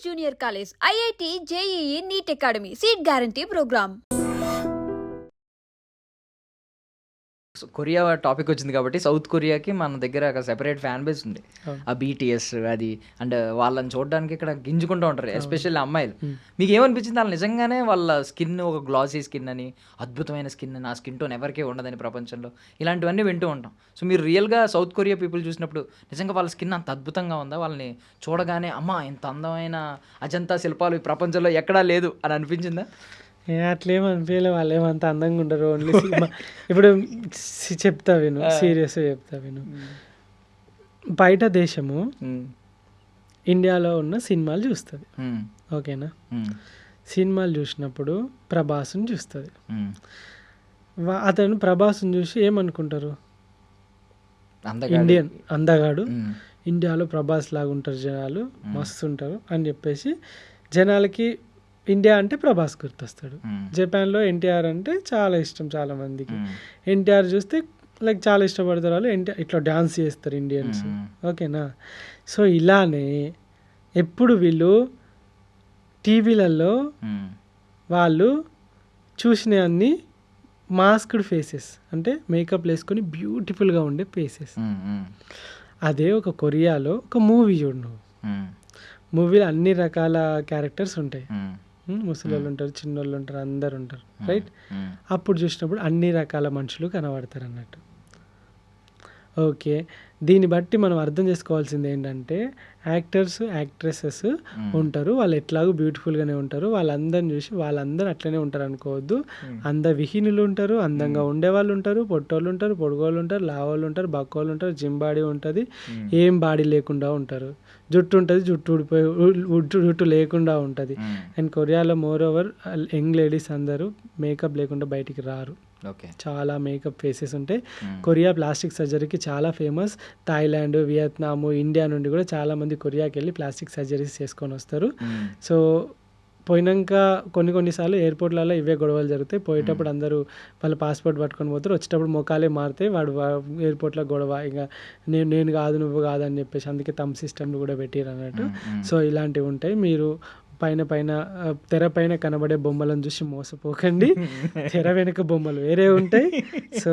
Lotus Junior College, IIT, JEE, NEET Academy, Seat Guarantee Korea topic వచ్చింది కాబట్టి south కొరియాకి మన దగ్గర ఒక సెపరేట్ ఫ్యాన్ బేస్ ఉంది. ఆ. బీటీఎస్ అది అండ్ వాళ్ళని చూడడానికి ఇక్కడ గింజుకుంటూ ఉంటారు ఎస్పెషల్లీ అమ్మాయిలు. మీకు ఏమనిపించింది వాళ్ళు నిజంగానే వాళ్ళ స్కిన్ ఒక గ్లాసీ స్కిన్ అని అద్భుతమైన స్కిన్ అని ఆ స్కిన్ టోన్ ఎవరికీ ఉండదని ప్రపంచంలో ఇలాంటివన్నీ వింటూ ఉంటాం. సో మీరు రియల్గా సౌత్ కొరియా పీపుల్ చూసినప్పుడు నిజంగా వాళ్ళ స్కిన్ అంత అద్భుతంగా ఉందా? వాళ్ళని చూడగానే అమ్మా ఇంత అందమైన అజంతా శిల్పాలు ఈ ప్రపంచంలో ఎక్కడా లేదు అని అనిపించిందా? అట్లేం అనిపించలే వాళ్ళు ఏమంత అందంగా ఉండరు ఓన్లీ ఇప్పుడు సి- చెప్తా విను సీరియస్గా చెప్తా విను. బయట దేశము. ఇండియాలో ఉన్న సినిమాలు చూస్తుంది. ఓకేనా. సినిమాలు చూసినప్పుడు ప్రభాస్ని చూస్తుంది. అతను ప్రభాస్ని చూసి ఏమనుకుంటారు. ఇండియన్ అందగాడు. ఇండియాలో ప్రభాస్ లాగా ఉంటారు జనాలు మస్తు ఉంటారు అని చెప్పేసి జనాలకి ఇండియా అంటే ప్రభాస్ గుర్తొస్తాడు. జపాన్లో ఎన్టీఆర్ అంటే చాలా ఇష్టం చాలా మందికి. ఎన్టీఆర్ చూస్తే లైక్ చాలా ఇష్టపడతారు వాళ్ళు ఎన్టీఆర్ ఇట్లా డ్యాన్స్ చేస్తారు ఇండియన్స్. ఓకేనా సో ఇలానే ఎప్పుడు వీళ్ళు టీవీలలో. వాళ్ళు చూసిన అన్ని మాస్క్డ్ ఫేసెస్ అంటే మేకప్ వేసుకొని బ్యూటిఫుల్గా ఉండే ఫేసెస్. అదే ఒక కొరియాలో ఒక మూవీ చూడు నువ్వు. మూవీలో అన్ని రకాల క్యారెక్టర్స్ ఉంటాయి ముసలోళ్ళు ఉంటారు చిన్నోళ్ళు ఉంటారు అందరు ఉంటారు రైట్. అప్పుడు చూసినప్పుడు అన్ని రకాల మనుషులు కనబడతారు అన్నట్టు ఓకే. దీన్ని బట్టి మనం అర్థం చేసుకోవాల్సింది ఏంటంటే యాక్టర్స్ యాక్ట్రెసెస్ ఉంటారు. వాళ్ళు ఎట్లాగో బ్యూటిఫుల్గానే ఉంటారు. వాళ్ళందరిని చూసి వాళ్ళందరూ అట్లనే ఉంటారు అనుకోవద్దు. అంద విహీనులు ఉంటారు అందంగా ఉండేవాళ్ళు ఉంటారు పొట్టోళ్ళు ఉంటారు పొడుగోళ్ళు ఉంటారు లావోళ్ళు ఉంటారు బక్కోళ్ళు ఉంటారు జిమ్ బాడీ ఉంటుంది ఏం బాడీ లేకుండా ఉంటారు. జుట్టు ఉంటుంది జుట్టు ఊడిపోయి ఊ- జుట్టు లేకుండా ఉంటుంది. అండ్ కొరియాలో మోర్ ఓవర్ యంగ్ లేడీస్ అందరూ మేకప్ లేకుండా బయటికి రారు. చాలా మేకప్ ఫేసెస్ ఉంటాయి. కొరియా ప్లాస్టిక్ సర్జరీకి చాలా ఫేమస్ థాయిలాండ్ వియత్నాము ఇండియా నుండి కూడా చాలా మంది కొరియాకి వెళ్ళి ప్లాస్టిక్ సర్జరీస్ చేసుకొని వస్తారు. మ్మ్. సో పోయినాక కొన్ని కొన్నిసార్లు ఎయిర్పోర్ట్లలో ఇవే గొడవలు జరుగుతాయి. పోయేటప్పుడు అందరూ వాళ్ళ పాస్పోర్ట్ పట్టుకొని పోతారు. వచ్చేటప్పుడు మొఖాలే మారితే వాడు ఎయిర్పోర్ట్లో గొడవ. ఇక నేను నేను కాదు నువ్వు కాదు అని చెప్పేసి అందుకే తమ్ సిస్టమ్లు కూడా పెట్టారు అన్నట్టు. మ్మ్. సో ఇలాంటివి ఉంటాయి. మీరు పైన పైన తెర పైన కనబడే బొమ్మలను చూసి మోసపోకండి. తెర వెనుక బొమ్మలు వేరే ఉంటాయి. సో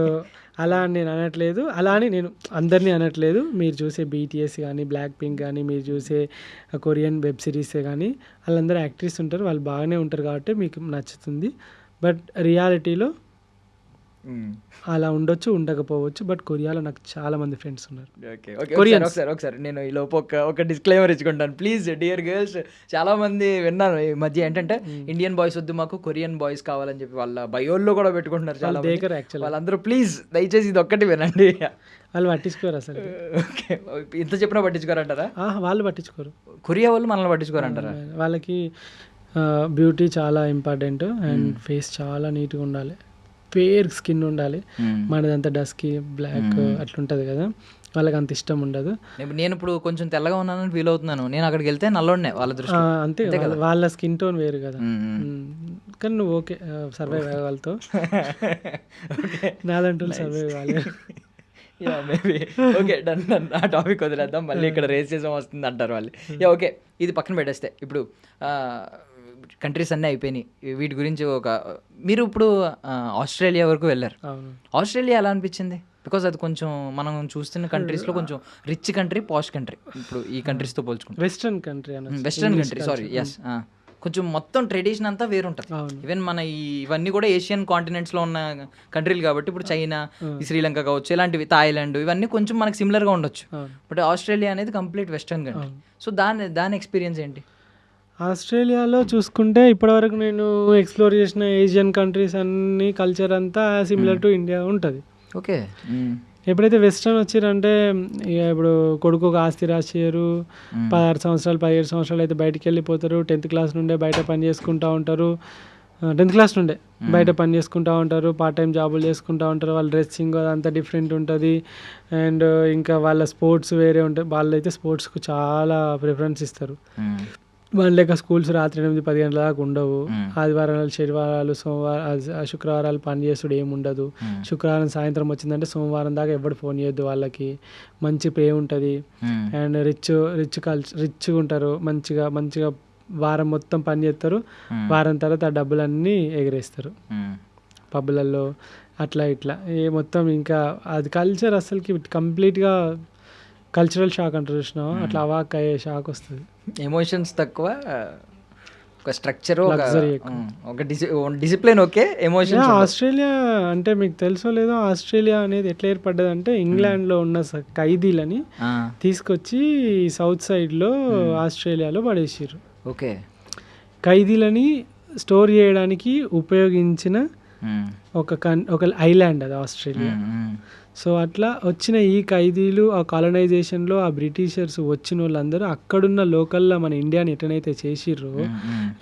అలా అని నేను అనట్లేదు. అలా అని నేను అందరినీ అనట్లేదు. మీరు చూసే బీటీఎస్ కానీ బ్లాక్ పింక్ కానీ మీరు చూసే కొరియన్ వెబ్ సిరీసే కానీ వాళ్ళందరూ యాక్ట్రెస్ ఉంటారు. వాళ్ళు బాగానే ఉంటారు కాబట్టి మీకు నచ్చుతుంది. బట్ రియాలిటీలో. అలా ఉండొచ్చు ఉండకపోవచ్చు బట్ కొరియాలో నాకు చాలా మంది ఫ్రెండ్స్ ఉన్నారు. Okay okay Koreans. ఒకసారి ఒకసారి నేను ఈ లోపు ఒక ఒక డిస్క్లైమర్ ఇచ్చుకుంటాను. ప్లీజ్ డియర్ గర్ల్స్ చాలా మంది విన్నాను ఈ మధ్య ఏంటంటే ఇండియన్ బాయ్స్ వద్దు మాకు కొరియన్ బాయ్స్ కావాలని చెప్పి వాళ్ళ బయోల్లో కూడా పెట్టుకుంటున్నారు చాలా. దేకరు యాక్చువల్ వాళ్ళందరూ ప్లీజ్ దయచేసి ఇది ఒక్కటి వినండి. వాళ్ళు పట్టించుకోరు అసలు ఓకే ఇంత చెప్పినా పట్టించుకోరంటారా? వాళ్ళు పట్టించుకోరు. కొరియా వాళ్ళు మనల్ని పట్టించుకోరంటారా? వాళ్ళకి బ్యూటీ చాలా ఇంపార్టెంట్ అండ్ ఫేస్ చాలా నీట్గా ఉండాలి. ఫేర్ స్కిన్ ఉండాలి. మనదంతా డస్కి బ్లాక్ అట్లుంటుంది కదా. వాళ్ళకి అంత ఇష్టం ఉండదు. నేను- ఇప్పుడు కొంచెం తెల్లగా ఉన్నానని ఫీల్ అవుతున్నాను. నేను అక్కడికి వెళ్తే నల్లోనే వాళ్ళ దృష్టి అంతే వాళ్ళ- వాళ్ళ స్కిన్ టోన్ వేరు కదా. కానీ నువ్వు ఓకే సర్వైవ్ అవ్వగలుగుతావు నాదంటూ సర్వైవ్ కాలేదు yeah maybe okay done done ఆ టాపిక్ వదిలేద్దాం. మళ్ళీ ఇక్కడ రేసిజం వస్తుంది అంటారు వాళ్ళు. యా ఓకే ఇది పక్కన పెట్టేస్తే. ఇప్పుడు కంట్రీస్ అన్నీ అయిపోయినాయి. వీటి గురించి ఒక మీరు ఇప్పుడు ఆస్ట్రేలియా వరకు వెళ్ళారు. ఆస్ట్రేలియా ఎలా అనిపించింది? బికాజ్ అది కొంచెం మనం చూస్తున్న కంట్రీస్లో కొంచెం రిచ్ కంట్రీ పాష్ కంట్రీ ఇప్పుడు ఈ కంట్రీస్తో పోల్చుకుంటే. Western country western country sorry yes కొంచెం మొత్తం ట్రెడిషన్ అంతా వేరుంటుంది. ఈవెన్ మన ఈ ఇవన్నీ కూడా ఏషియన్ కాంటినెంట్స్లో ఉన్న కంట్రీలు కాబట్టి ఇప్పుడు చైనా శ్రీలంక కావచ్చు ఇలాంటివి థాయిలాండ్ ఇవన్నీ కొంచెం మనకి సిమిలర్గా ఉండొచ్చు. బట్ ఆస్ట్రేలియా అనేది కంప్లీట్ వెస్ట్రన్ కంట్రీ సో దాని దాని ఎక్స్పీరియన్స్ ఏంటి? ఆస్ట్రేలియాలో చూసుకుంటే ఇప్పటివరకు నేను ఎక్స్ప్లోర్ చేసిన ఏషియన్ కంట్రీస్ అన్ని కల్చర్ అంతా సిమిలర్ టు ఇండియా ఉంటుంది. ఓకే. ఎప్పుడైతే వెస్ట్రన్ వచ్చిరంటే ఇక ఇప్పుడు కొడుకు ఒక ఆస్తి రాసేయరు పదహారు సంవత్సరాలు పదిహేడు సంవత్సరాలు అయితే బయటికి వెళ్ళిపోతారు టెన్త్ క్లాస్ నుండే బయట పని చేసుకుంటూ ఉంటారు. టెన్త్ క్లాస్ నుండే బయట పని చేసుకుంటూ ఉంటారు పార్ట్ టైం జాబులు చేసుకుంటూ ఉంటారు వాళ్ళ డ్రెస్సింగ్ అదంతా డిఫరెంట్ ఉంటుంది. అండ్ ఇంకా వాళ్ళ స్పోర్ట్స్ వేరే ఉంటాయి వాళ్ళైతే స్పోర్ట్స్కు చాలా ప్రిఫరెన్స్ ఇస్తారు. మన లెక్క స్కూల్స్ రాత్రి ఎనిమిది పది గంటల దాకా ఉండవు. ఆదివారాలు శనివారాలు సోమవారం శుక్రవారాలు పని చేసుడు ఏమి ఉండదు. శుక్రవారం సాయంత్రం వచ్చిందంటే సోమవారం దాకా ఎవడు ఫోన్ చేయొద్దు వాళ్ళకి. మంచి పే ఉంటుంది. అండ్ రిచ్ రిచ్ కల్చర్ రిచ్గా ఉంటారు. మంచిగా మంచిగా వారం మొత్తం పని చేస్తారు. వారం తర్వాత ఆ డబ్బులన్నీ ఎగరేస్తారు. పబ్బులలో అట్లా ఇట్లా. ఏ మొత్తం ఇంకా అది కల్చర్ అసలుకి కంప్లీట్గా కల్చరల్ షాక్ అంటారు చూసినావా? అట్లా అవాక్ అయ్యే షాక్ వస్తుంది. ఎమోషన్స్ తక్కువ ఒక స్ట్రక్చర్ ఒక డిసిప్లిన్ ఓకే ఎమోషన్స్ ఆస్ట్రేలియా అంటే మీకు తెలుసో లేదో ఆస్ట్రేలియా అనేది ఎట్లా ఏర్పడ్డది అంటే ఇంగ్లాండ్లో ఉన్న ఖైదీలని తీసుకొచ్చి సౌత్ సైడ్లో ఆస్ట్రేలియాలో పడేసారు ఓకే. ఖైదీలని స్టోర్ చేయడానికి ఉపయోగించిన ఒక కన్ ఒక ఐలాండ్ అది ఆస్ట్రేలియా. సో అట్లా వచ్చిన ఈ ఖైదీలు ఆ కాలనైజేషన్లో ఆ బ్రిటిషర్స్ వచ్చిన వాళ్ళందరూ అక్కడున్న లోకల్లో మన ఇండియాని ఎట్లనైతే చేసిర్రో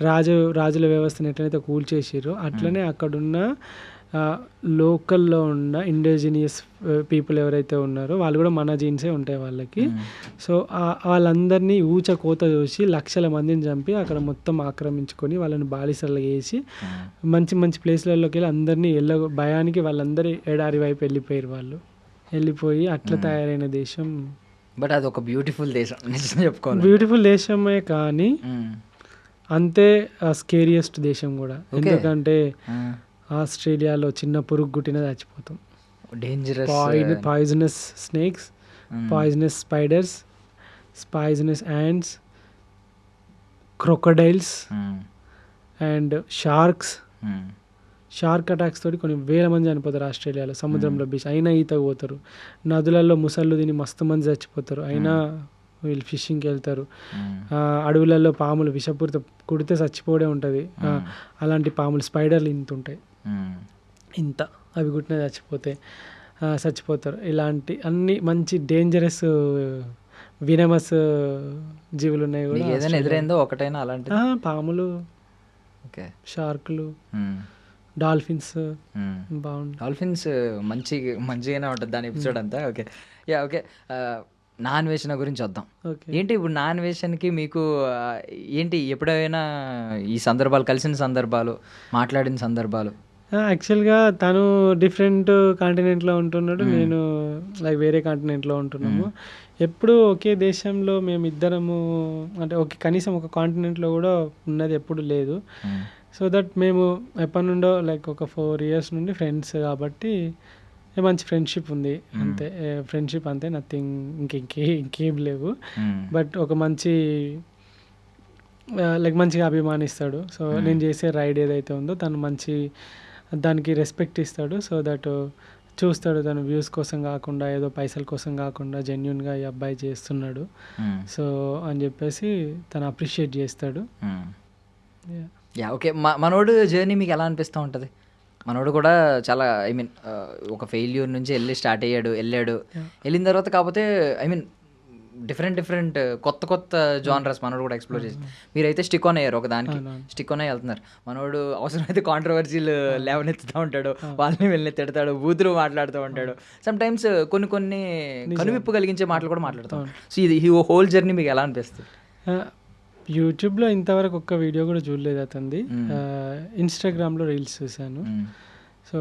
రాజు రాజుల వ్యవస్థను ఎట్లయితే కూల్చేసిర్రో అట్లనే అక్కడున్న లోకల్లో ఉన్న ఇండిజినియస్ పీపుల్ ఎవరైతే ఉన్నారో వాళ్ళు కూడా మన జీన్సే ఉంటాయి వాళ్ళకి. సో వాళ్ళందరినీ ఊచ కోత చూసి లక్షల మందిని చంపి అక్కడ మొత్తం ఆక్రమించుకొని వాళ్ళని బాలిసలు వేసి మంచి మంచి ప్లేస్లలోకి వెళ్ళి అందరినీ ఎల్ల భయానికి వాళ్ళందరూ ఎడారి వైపు వెళ్ళిపోయారు వాళ్ళు. వెళ్ళిపోయి అట్లా తయారైన దేశం. బట్ అది ఒక బ్యూటిఫుల్ దేశం చెప్పుకోవాలి బ్యూటిఫుల్ దేశమే కానీ. అంతే స్కేరియస్ట్ దేశం కూడా. ఎందుకంటే. ఆస్ట్రేలియాలో చిన్న పురుగు గుట్టిన చచ్చిపోతాం. Dangerous poisonous snakes poisonous spiders poisonous ants crocodiles. And sharks. Shark attacks తోటి కొన్ని వేల మంది చనిపోతారు ఆస్ట్రేలియాలో. సముద్రంలో బీచ్ అయినా ఈతకు పోతారు. నదులలో ముసళ్ళు తిని మస్తు మంది చచ్చిపోతారు. అయినా వీళ్ళు ఫిషింగ్కి వెళ్తారు. ఆ, అడవులలో పాములు విషపూరిత కుడితే చచ్చిపోవడే ఉంటుంది. అలాంటి పాములు స్పైడర్లు ఇంత ఉంటాయి. ఇంత అవి కుట్టిన చచ్చిపోతే చచ్చిపోతారు. ఇలాంటి అన్ని మంచి డేంజరస్ వినమస్ జీవులు ఉన్నాయి కూడా ఏదైనా ఎదురైందో? ఒకటైనా అలాంటిది? ఆ, పాములు ఓకే. షార్కులు. డాల్ఫిన్స్. బాగుంటాయి డాల్ఫిన్స్ మంచి మంచిగానే ఉంటుంది దాని ఎపిసోడ్ అంతా? ఓకే. Yeah okay. నాన్ వేషన్ గురించి వద్దాం. ఓకే. ఏంటి ఇప్పుడు నాన్ వేషన్కి మీకు ఏంటి ఎప్పుడైనా ఈ సందర్భాలు కలిసిన సందర్భాలు మాట్లాడిన సందర్భాలు? యాక్చువల్గా తను డిఫరెంట్ కాంటినెంట్లో ఉంటున్నాడు. నేను లైక్ వేరే కాంటినెంట్లో ఉంటున్నాము. ఎప్పుడు ఒకే దేశంలో మేము ఇద్దరము అంటే ఒకే కనీసం ఒక కాంటినెంట్లో కూడా ఉన్నది ఎప్పుడు లేదు. సో దట్ మేము ఎప్పటి నుండో లైక్ ఒక ఫోర్ ఇయర్స్ నుండి ఫ్రెండ్స్ కాబట్టి మంచి ఫ్రెండ్షిప్ ఉంది. అంతే ఫ్రెండ్షిప్ అంతే నథింగ్ ఇంకే ఇంకేం లేవు. బట్ ఒక మంచి లైక్ మంచిగా అభిమానిస్తాడు. సో నేను చేసే రైడ్ ఏదైతే ఉందో తను మంచి దానికి రెస్పెక్ట్ ఇస్తాడు. సో దట్ చూస్తాడు తను వ్యూస్ కోసం కాకుండా ఏదో పైసల కోసం కాకుండా జెన్యున్గా ఈ అబ్బాయి చేస్తున్నాడు. సో అని చెప్పేసి తను అప్రిషియేట్ చేస్తాడు. యా ఓకే మ- మనోడు జర్నీ మీకు ఎలా అనిపిస్తూ ఉంటుంది? మనోడు కూడా చాలా ఐ మీన్ ఒక ఫెయిల్యూర్ నుంచి వెళ్ళి స్టార్ట్ అయ్యాడు వెళ్ళాడు. వెళ్ళిన తర్వాత కాకపోతే ఐ మీన్ డిఫరెంట్ డిఫరెంట్ కొత్త కొత్త జానరస్ మనోడు కూడా ఎక్స్ప్లోర్ చేసి. మీరైతే స్టిక్ ఆన్ అయ్యారు ఒక దానికి. స్టిక్ ఆన్ అయ్యి వెళ్తున్నారు. మనోడు అవసరమైతే కాంట్రవర్సీలు లేవనెత్తుతూ ఉంటాడు వాళ్ళని వెళ్ళి తిడతాడు బూతులు మాట్లాడుతూ ఉంటాడు. సమ్ టైమ్స్ కొన్ని కొన్ని కనువిప్పు కలిగించే మాటలు కూడా మాట్లాడుతూ ఉంటాడు. సో ఇది ఈ హోల్ జర్నీ మీకు ఎలా అనిపిస్తుంది? యూట్యూబ్లో ఇంతవరకు ఒక్క వీడియో కూడా చూడలేదు అతనిది. ఆ, ఇన్స్టాగ్రామ్లో రీల్స్ చూశాను. సో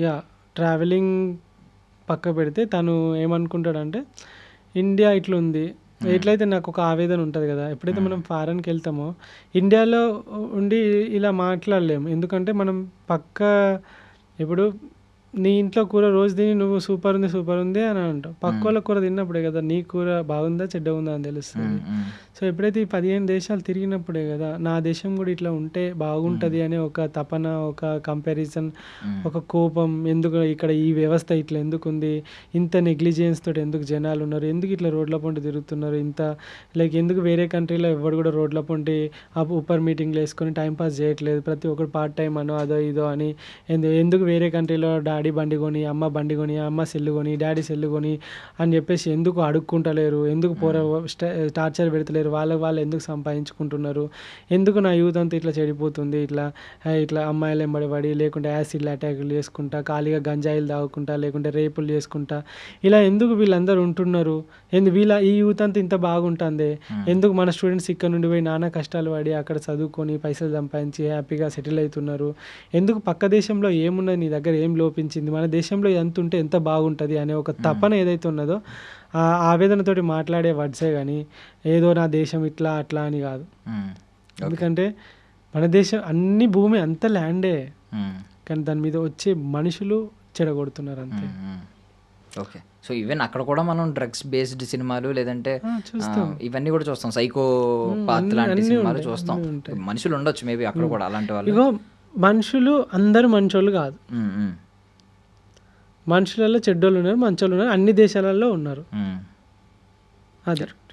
యా ట్రావెలింగ్ పక్క పెడితే తను ఏమనుకుంటాడంటే ఇండియా ఇట్లా ఉంది ఎట్లయితే నాకు ఒక ఆవేదన ఉంటుంది కదా ఎప్పుడైతే మనం ఫారెన్కి వెళ్తామో ఇండియాలో ఉండి ఇలా మాట్లాడలేము. ఎందుకంటే మనం పక్క ఇప్పుడు నీ ఇంట్లో కూర రోజు తిని నువ్వు సూపర్ ఉంది సూపర్ ఉంది అని అంటావు. పక్క వాళ్ళ కూర తిన్నప్పుడే కదా నీ కూర బాగుందా చెడ్డ ఉందా అని తెలుస్తుంది. సో ఎప్పుడైతే ఈ పదిహేను దేశాలు తిరిగినప్పుడే కదా నా దేశం కూడా ఇట్లా ఉంటే బాగుంటుంది అనే ఒక తపన ఒక కంపారిజన్ ఒక కోపం ఎందుకు ఇక్కడ ఈ వ్యవస్థ ఇట్లా ఎందుకు ఉంది ఇంత నెగ్లిజెన్స్ తోటి ఎందుకు జనాలు ఉన్నారు ఎందుకు ఇట్లా రోడ్ల పొంటి తిరుగుతున్నారు ఇంత లైక్ ఎందుకు వేరే కంట్రీలో ఎవరు కూడా రోడ్ల పొంటి ఉప్పర్ మీటింగ్లు వేసుకొని టైం పాస్ చేయట్లేదు ప్రతి ఒక్కరు పార్ట్ టైం అనో అదో ఇదో అని ఎందు- ఎందుకు వేరే కంట్రీలో డాడీ బండి కొని అమ్మ బండి కొని అమ్మ సెల్లు కొని డాడీ సెల్లు కొని అని చెప్పేసి ఎందుకు అడుక్కుంటలేరు? ఎందుకు పోర టార్చర్ పెడతలేరు? వాళ్ళకి వాళ్ళు ఎందుకు సంపాదించుకుంటున్నారు? ఎందుకు నా యూత్ అంతా ఇట్లా చెడిపోతుంది? ఇట్లా ఇట్లా అమ్మాయిలు ఎంబడి పడి లేకుంటే యాసిడ్ అటాకులు చేసుకుంటా ఖాళీగా గంజాయిలు తాగుకుంటా లేకుంటే రేపులు చేసుకుంటా ఇలా ఎందుకు వీళ్ళందరూ ఉంటున్నారు? ఎందు వీళ్ళ ఈ యూత్ అంతా ఇంత బాగుంటుంది? ఎందుకు మన స్టూడెంట్స్ ఇక్కడ నుండి పోయి నానా కష్టాలు పడి అక్కడ చదువుకొని పైసలు సంపాదించి హ్యాపీగా సెటిల్ అవుతున్నారు? ఎందుకు పక్క దేశంలో ఏమున్నది నీ దగ్గర? ఏం లోపించింది? అనిపించింది మన దేశంలో ఎంత ఉంటే ఎంత బాగుంటుంది అనే ఒక తపన ఏదైతే ఉన్నదో ఆ ఆవేదనతోటి మాట్లాడే వర్డ్సే కానీ ఏదో నా దేశం ఇట్లా అట్లా అని కాదు. ఎందుకంటే మన దేశం అన్ని భూమి అంత ల్యాండే. కానీ దాని మీద వచ్చే మనుషులు చెడగొడుతున్నారు అంతే. ఓకే. సో ఈవెన్ అక్కడ కూడా మనం డ్రగ్స్ బేస్డ్ సినిమాలు లేదంటే ఇవన్నీ కూడా చూస్తాం. సైకో పాత్ లాంటి సినిమాలు చూస్తాం. మనుషులు ఉండొచ్చు మేబీ అక్కడ కూడా అలాంటి వాళ్ళు. మనుషులు అందరు మంచోళ్ళు కాదు. మనుషులలో చెడ్డోళ్ళు ఉన్నారు మంచోళ్ళు ఉన్నారు అన్ని దేశాలలో ఉన్నారు. అదే